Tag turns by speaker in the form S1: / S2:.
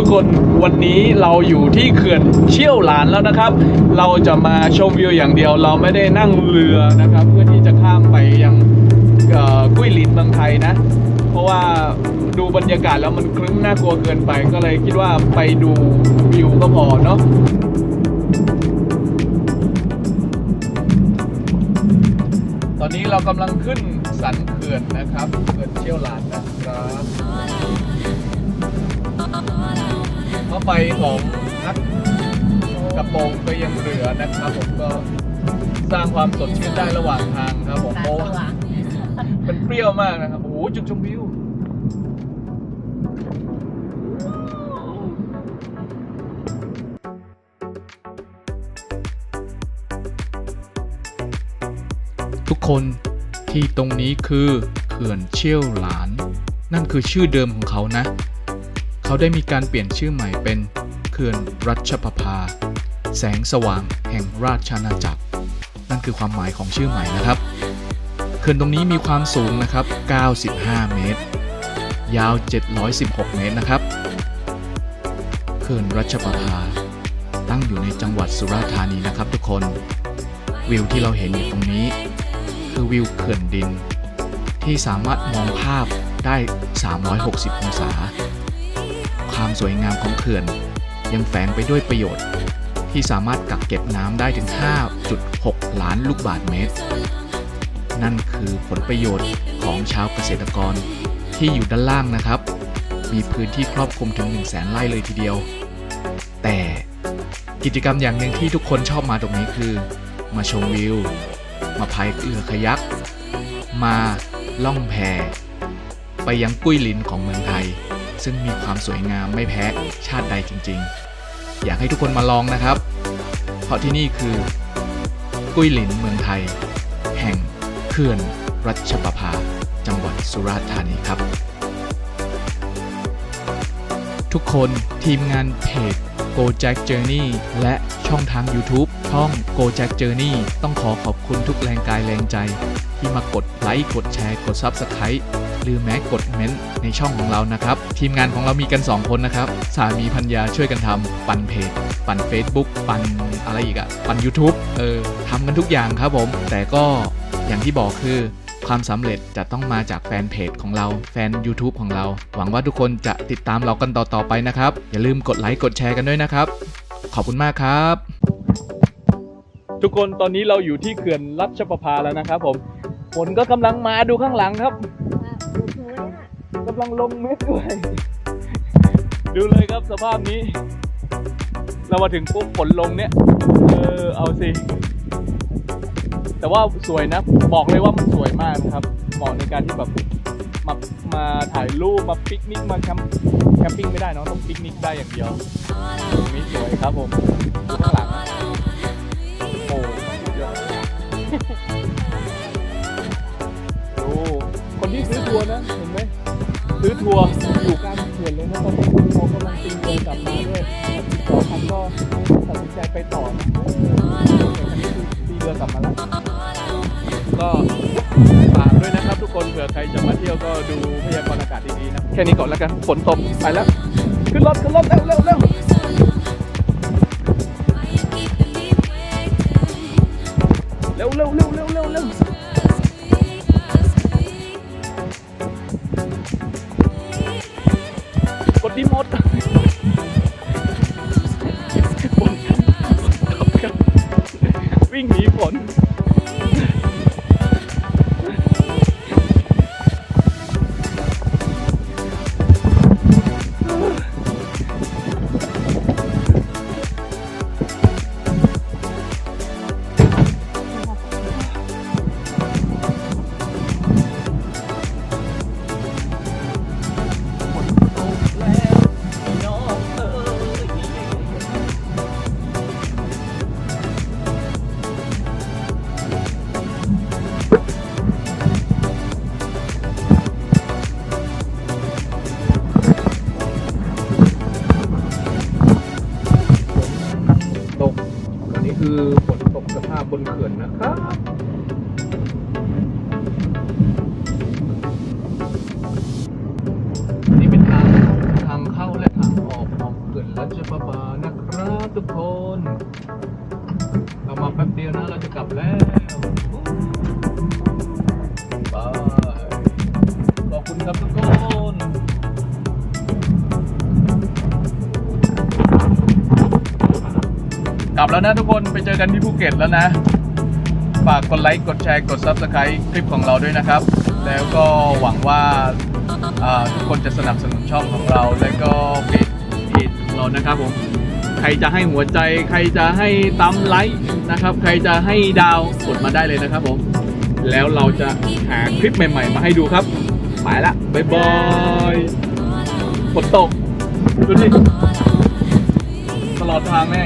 S1: ทุกคนวันนี้เราอยู่ที่เขื่อนเชี่ยวหลานแล้วนะครับ เราจะมาชมวิวอย่างเดียว เราไม่ได้นั่งเรือนะครับ เพื่อที่จะข้ามไปยังกุ้ยหลินเมืองไทยนะ เพราะว่าดูบรรยากาศแล้วมันครึ้มน่ากลัวเกินไปก็เลยคิดว่าไปดูวิวก็พอเนาะตอนนี้เรากำลังขึ้นสันเขื่อนนะครับเขื่อนเชี่ยวหลานนะครับ ไฟของนักกระโปรงก็ยังเหลือนะครับผมก็สร้างความสดชื่นได้ระหว่างทางครับผมเพราะว่ามันเปรี้ยวมากนะครับโอ้โหจุดชมวิว
S2: ทุกคนที่ตรงนี้คือเขื่อนเชี่ยวหลาน นั่นคือชื่อเดิมของเขานะ เขาได้มีการเปลี่ยนชื่อใหม่เป็นเขื่อนรัชประภา แสงสว่างแห่งราชอาณาจักร นั่นคือความหมายของชื่อใหม่นะครับเขื่อนตรงนี้มีความสูงนะครับ 95 เมตร ยาว 716 เมตรนะครับเขื่อนรัชประภา ตั้งอยู่ในจังหวัดสุราษฎร์ธานีนะครับทุกคน วิวที่เราเห็นอยู่ตรงนี้ คือวิวเขื่อนดิน ที่สามารถมองภาพได้ 360 องศา ความสวยงามของเขื่อน ยังแฝงไปด้วยประโยชน์ ที่สามารถกักเก็บน้ำได้ถึง 5.6 ล้านลูกบาศก์เมตร นั่นคือผลประโยชน์ของชาวเกษตรกรที่อยู่ด้านล่างนะครับ มีพื้นที่ครอบคลุมถึง 1 0 0 0 0แสนไร่เลยทีเดียว แต่กิจกรรมอย่างหนึ่งที่ทุกคนชอบมาตรงนี้คือ มาชมวิว มาพายเรือคายัก มาล่องแพไปยังกุ้ยลินของเมืองไทย ซึ่งมีความสวยงามไม่แพ้ชาติใดจริง ๆ อยากให้ทุกคนมาลองนะครับ เพราะที่นี่คือ กุ้ยหลินเมืองไทย แห่งเขื่อนรัชประภา จังหวัดสุราษฎร์ธานีครับ ทุกคนทีมงานเพจ Go Jack Journey และช่องทาง YouTube ช่อง Go Jack Journey ต้องขอขอบคุณทุกแรงกายแรงใจ ที่มากดไลค์กดแชร์กด Subscribe หรือแม้กดเม้นต์ในช่องของเรานะครับ ทีมงานของเรามีกัน 2 คนนะครับ สามีพัญญาช่วยกันทำปั่นเพจ ปั่น Facebook ปั่นอะไรอีกอะปั่น YouTube เออทำกันทุกอย่างครับผม แต่ก็อย่างที่บอกคือความสำเร็จจะต้องมาจากแฟนเพจของเราแฟน YouTube ของเรา หวังว่าทุกคนจะติดตามเรากันต่อ ๆ ไปนะครับ อย่าลืมกดไลค์กดแชร์กันด้วยนะครับ ขอบคุณมากครับ
S1: ทุกคนตอนนี้เราอยู่ที่เขื่อนรัชประภาแล้วนะครับผมฝนก็กำลังมาดูข้างหลังครับ กำลังลงเม็ดด้วย ดูเลยครับสภาพนี้ เรามาถึงปุ๊บฝนลงเนี่ย เออเอาสิ แต่ว่าสวยนะ บอกเลยว่ามันสวยมากนะครับ เหมาะในการที่แบบมามาถ่ายรูปมาปิกนิกมาแคมป์แคมปิ้งไม่ได้เนอะต้องปิกนิกได้อย่างเดียวตรงนี้สวยครับผมดูข้างหลัง นที่ซื้อทัวร์นะ เห็นไหมซื้อทัวร์อยู่กลางเขื่อนเลยนะตอนนี้คือเขากำลังตีเรือกลับมาด้วยต่อคันก็ตัดสินใจไปต่อนะเออคันนี้คือตีเรือกลับมาแล้ว ก็ฝากด้วยนะครับทุกคนเผื่อใครจะมาเที่ยวก็ดูพยากรณ์อากาศดีๆนะ แค่นี้ก่อนแล้วกันฝนตกไปแล้ว ขึ้นรถขึ้นรถเร็วเร็วเร็ว ดดีหมด บนเขื่อนนะครับ ลับแล้วนะทุกคนไปเจอกันที่ภูเก็ตแล้วนะ ฝากกดไลค์กดแชร์กด Subscribe คลิปของเราด้วยนะครับ แล้วก็หวังว่าทุกคนจะสนับสนุนช่องของเรา และก็เพจเพจของเรานะครับผมใครจะให้หัวใจ ใครจะให้ตั้มไลค์นะครับ ใครจะให้ดาวกดมาได้เลยนะครับผมแล้วเราจะหาคลิปใหม่ ๆ มาให้ดูครับไปละบ๊ายบายฝนตกดูดิตลอดทางแน่